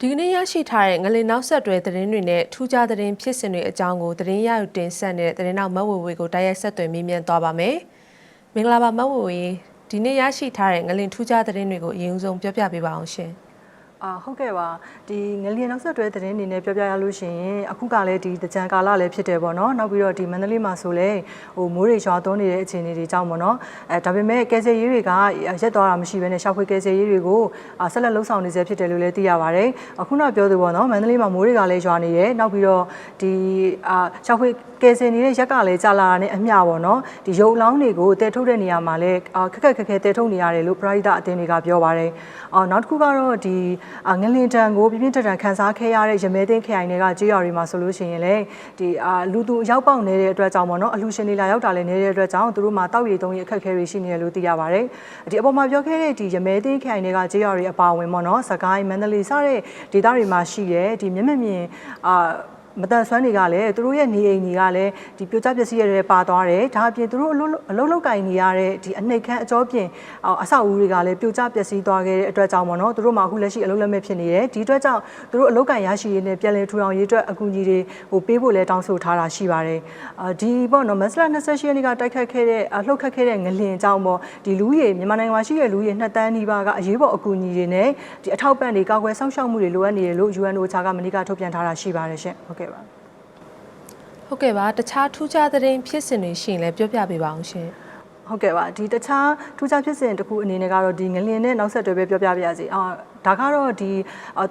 ဒီကနေ့ရရှိထားတဲ့ငလင်နောက်ဆက်တွဲသတင်းတွေနဲ့ထူးခြားသတင်းဖြစ်စဉ်တွေအကြောင်းကိုသတင်းရယူတင်ဆက်နေတဲ့သတင်းနောက်မတ်ဝေဝေကိုတိုက်ရိုက်ဆက်သွယ်မေးမြန်းသွားပါမယ်။မင်္ဂလာပါမတ်ဝေဝေဒီနေ့ရရှိထားတဲ့ငလင်ထူးခြားသတင်းတွေကိုအရင်ဆုံးပြောပြပေးပါအောင်ရှင်။ အာဟုတ်ကဲ့ပါဒီငလျင်နောက်ဆက်တွဲသတင်းအနေနဲ့ပြောပြရလို့ရှိရင်အခုကလည်းဒီတကြံကာလလည်းဖြစ်တယ်ပေါ့နော်နောက်ပြီးတော့ဒီမန္တလေးမှာဆိုလဲဟိုမိုးရေရွာသွန်းနေတဲ့အခြေအနေတွေကြောင့်ပေါ့နော်အဲဒါပေမဲ့ကယ်ဆယ်ရေးတွေကရက်သွားတာမရှိဘဲနဲ့ရှောက်ဖွေကယ်ဆယ်ရေးတွေကိုအာဆက်လက်လှုပ်ဆောင်နေစေဖြစ်တယ်လို့လည်းသိရပါတယ်အခုနောက်ပြောသူပေါ့နော်မန္တလေးမှာမိုးတွေကလည်းရွာနေတယ်နောက်ပြီးတော့ဒီအာရှောက်ဖွေကယ်ဆယ်နေတဲ့ရက်ကလည်းကြာလာတာနဲ့အမျှပေါ့နော်ဒီရုပ်လောင်းတွေကိုတည်ထုတ်တဲ့နေရာမှာလည်းအာခက်ခက်ခက်ခဲတည်ထုတ်နေရတယ်လို့ပရိသတ်အသင်းတွေကပြောပါတယ်အော်နောက်တစ်ခုကတော့ဒီအာငလင်တန်ကိုပြပြထန်ထန်ခန်းစားခဲ့ရတဲ့ရမဲသိန်းခရိုင်တွေကကြေးရွာတွေမှာဆိုလို့ရှိရင်လည်းဒီအာလူသူရောက်ပေါက်နေတဲ့အတွက်ကြောင့်ပေါ့နော်အလူရှင်တွေလာရောက်တာလည်းနေတဲ့အတွက်ကြောင့်သူတို့မှာတောက်ရည်သုံးရည်အခက်အခဲတွေရှိနေတယ်လို့သိရပါတယ်ဒီအပေါ်မှာပြောခဲ့တဲ့ဒီရမဲသိန်းခရိုင်တွေကကြေးရွာတွေအပါအဝင်ပေါ့နော်စကိုင်းမန္တလေးစတဲ့ဒေသတွေမှာရှိတဲ့ဒီမျက်မမြင်အာ မတန်ဆွမ်းတွေကလည်းသူတို့ရဲ့နေအိမ်တွေကလည်းဒီပြိုကျပစ္စည်းတွေပါသွားတယ်ဒါအပြင်သူတို့အလုပ်အလုပ်လုပ်ကင်နေရတဲ့ဒီအနှိတ်ခမ်းအကျော်ပြင်အဆောက်အဦတွေကလည်းပြိုကျပျက်စီးသွားခဲ့တဲ့အတွက်ကြောင့်ပေါ့နော်သူတို့မှအခုလက်ရှိအလုပ်လက်မဲ့ဖြစ်နေတယ်ဒီအတွက်ကြောင့်သူတို့အလုပ်ကင်ရရှိရေးနဲ့ပြည်လည်ထူထောင်ရေးအတွက်အကူအညီတွေဟိုပေးဖို့လဲတောင်းဆိုထားတာရှိပါတယ်အာဒီပေါ့နော်မက်စလာ28ရက်နေ့ကတိုက်ခတ်ခဲ့တဲ့လှုပ်ခတ်ခဲ့တဲ့ငလင်အကြောင်းပေါ့ဒီလူကြီးမြန်မာနိုင်ငံမှာရှိတဲ့လူကြီး2တန်းနီးပါးကအရေးပေါ်အကူအညီတွေနဲ့ဒီအထောက်ပံ့တွေကာကွယ်စောင့်ရှောက်မှုတွေလိုအပ်နေတယ်လို့ UNOCHA ကမနေ့ကထုတ်ပြန်ထားတာရှိပါတယ်ရှင်ဟုတ်ကဲ့ပါဟုတ်ကဲ့ပါတခြားထူးခြားသတင်းဖြစ်စဉ်တွေရှိရင်လည်းပြောပြပေးပါအောင်ရှင်ဟုတ်ကဲ့ပါဒီတခြားထူးခြားဖြစ်စဉ်တစ်ခုအနေနဲ့ကတော့ဒီငလျင်နဲ့နောက်ဆက်တွဲပဲပြောပြပါရစေအာ ဒါကတော့ဒီ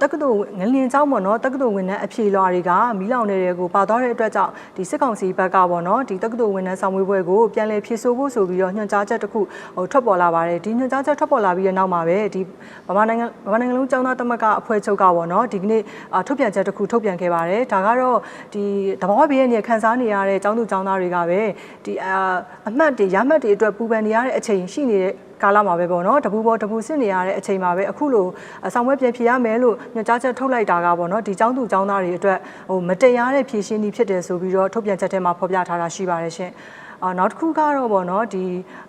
တက္ကသိုလ်ငလင်ကျောင်းပေါ့နော်တက္ကသိုလ်ဝန်ထမ်းအဖြေလွှာတွေကမီးလောင်နေတဲ့ကိုပါသွားတဲ့အတွက်ကြောင့်ဒီစစ်ကောင်စီဘက်ကပေါ့နော်ဒီတက္ကသိုလ်ဝန်ထမ်းဆောင်မွေးပွဲကိုပြန်လည်ဖြေဆိုဖို့ဆိုပြီးတော့ညွှန်ကြားချက်တစ်ခုဟိုထွက်ပေါ်လာပါတယ်ဒီညွှန်ကြားချက်ထွက်ပေါ်လာပြီးတဲ့နောက်မှာပဲဒီဗမာနိုင်ငံဗမာနိုင်ငံလုံးကျောင်းသားတမကအဖွဲ့ချုပ်ကပေါ့နော်ဒီကနေ့ထုတ်ပြန်ချက်တစ်ခုထုတ်ပြန်ခဲ့ပါတယ်ဒါကတော့ဒီတဘောဘေးရဲ့နေခန်းစားနေရတဲ့ကျောင်းသူကျောင်းသားတွေကပဲဒီအမှတ်တွေရမှတ်တွေအတွက်ပူပန်နေရတဲ့အချိန်ရှိနေ ကာလမှာပဲပေါ့နော်တပူပေါ်တပူစစ်နေရတဲ့အချိန်မှာပဲအခုလိုဆောင်ဝဲပြန်ဖြေရမယ်လို့ညွှန်ကြားချက်ထုတ်လိုက်တာကပေါ့နော်ဒီចောင်းသူចောင်းသားတွေအတွက်ဟိုမတရားတဲ့ဖြေရှင်းနည်းဖြစ်တယ်ဆိုပြီးတော့ထုတ်ပြန်ချက်ထဲမှာဖော်ပြထားတာရှိပါတယ်ရှင်အာ နောက်တစ်ခုကတော့ပေါ့နော်ဒီ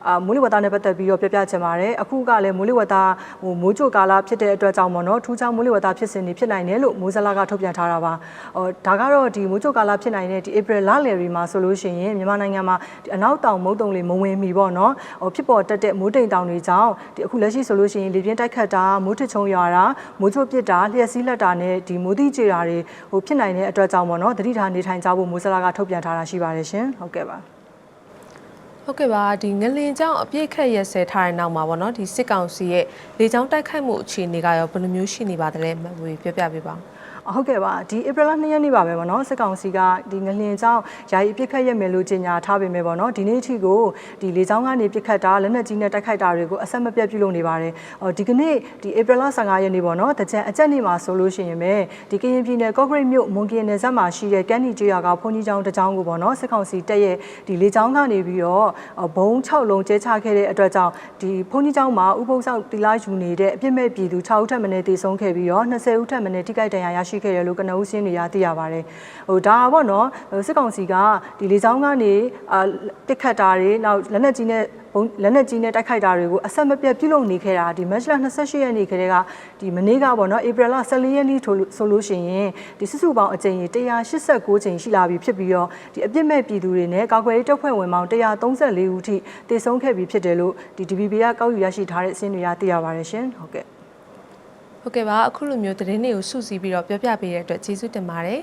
အာမိုးလေဝသနဲ့ပတ်သက်ပြီးတော့ပြပြချင်ပါတယ်အခုကလည်းမိုးလေဝသဟိုမိုးကြိုကာလဖြစ်တဲ့အတွက်ကြောင့်ပေါ့နော်ထူးခြားမိုးလေဝသဖြစ်စဉ်တွေဖြစ်နိုင်တယ်လို့မိုးစလာကထုတ်ပြန်ထားတာပါဟိုဒါကတော့ဒီမိုးကြိုကာလဖြစ်နိုင်တဲ့ဒီ April လလယ်တွေမှာဆိုလို့ရှိရင်မြန်မာနိုင်ငံမှာဒီအနောက်တောင်မုတ်တုံလေးမဝင်မီပေါ့နော်ဟိုဖြစ်ပေါ်တက်တဲ့မိုးတိမ်တောင်တွေကြောင့်ဒီအခုလက်ရှိဆိုလို့ရှိရင်လေပြင်းတိုက်ခတ်တာမိုးထချုံရွာတာမိုးချို့ပစ်တာလျှက်စီးလက်တာနဲ့ဒီမိုးတိကျေတာတွေဟိုဖြစ်နိုင်တဲ့အတွက်ကြောင့်ပေါ့နော်သတိထားနေထိုင်ကြဖို့မိုးစလာကထုတ်ပြန်ထားတာရှိပါတယ်ရှင်ဟုတ်ကဲ့ပါ ဟုတ်ကဲ့ပါဒီငလင်ကြောင့်အပြည့်ခက်ရက်စဲထားတဲ့နောက်မှာပေါ့နော်ဒီစစ်ကောင်စီရဲ့လေကြောင်းတိုက်ခိုက်မှုအခြေအနေကရောဘယ်လိုမျိုးရှိနေပါသလဲမဝေပြောပြပေးပါဦး ဟုတ်ကဲ့ပါဒီဧပြီလ2ရက်နေ့ပါပဲပေါ့နော်စစ်ကောင်စီကဒီငလင်ကြောင်းယာယီပြစ်ခတ်ရက်မယ်လို့ကြေညာထားပေမဲ့ပေါ့နော်ဒီနေ့အထိကိုဒီလေကြောင်းကနေပြစ်ခတ်တာလက်နက်ကြီးနဲ့တိုက်ခိုက်တာတွေကိုအဆက်မပြတ်ပြုလုပ်နေပါတယ်အော်ဒီကနေ့ဒီဧပြီလ15ရက်နေ့ပေါ့နော်တကြံအကြက်နေ့မှာဆိုလို့ရှိရင်ပဲဒီကရင်ပြည်နယ်ကော့ဂရိတ်မြို့မွန်ကင်နယ်စပ်မှာရှိတဲ့ကမ်းနီကျွော်ကဘုန်းကြီးကျောင်းတစ်ကျောင်းကိုပေါ့နော်စစ်ကောင်စီတက်ရဲ့ဒီလေကြောင်းကနေပြီးတော့ဘုံ6လုံးကျဲချခဲ့တဲ့အတွက်ကြောင့်ဒီဘုန်းကြီးကျောင်းမှာဥပုသ်ဆောင်တီလာယူနေတဲ့အပြစ်မဲ့ပြည်သူ6ဦးထပ်မံတည်ဆုံးခဲ့ပြီးတော့20ဦးထပ်မံထိခိုက်ဒဏ်ရာရရှိခဲ့တယ်လို့ကနဦးစင်းတွေရသိရပါတယ်ဟိုဒါပေါ့နော်စစ်ကောင်စီကဒီလေကြောင်းကနေအာပစ်ခတ်တာတွေနောက်လက်နက်ကြီးနဲ့လက်နက်ကြီးနဲ့တိုက်ခိုက်တာတွေကိုအဆက်မပြတ်ပြုလုပ်နေခဲ့တာဒီမတ်လ28ရက်နေ့ခရဲကဒီမနေ့ကပေါ့နော်ဧပြီလ14ရက်နေ့ဆိုလို့ရှိရင်ဒီစစ်စုပေါင်းအကြိမ်ကြီး189ကြိမ်ရှိလာပြီဖြစ်ပြီးတော့ဒီအပြစ်မဲ့ပြည်သူတွေနဲ့ကာကွယ်ရေးတပ်ဖွဲ့ဝင်ပေါင်း134ဦးထိတည်ဆုံးခဲ့ပြီဖြစ်တယ်လို့ဒီ DBB ကကောက်ယူရရှိထားတဲ့အစင်းတွေကသိရပါတယ်ရှင်ဟုတ်ကဲ့ ဟုတ်ကဲ့ပါအခုလိုမျိုးသတင်းတွေကိုစုစည်းပြီးတော့ပြောပြပေးတဲ့အတွက်ကျေးဇူးတင်ပါတယ်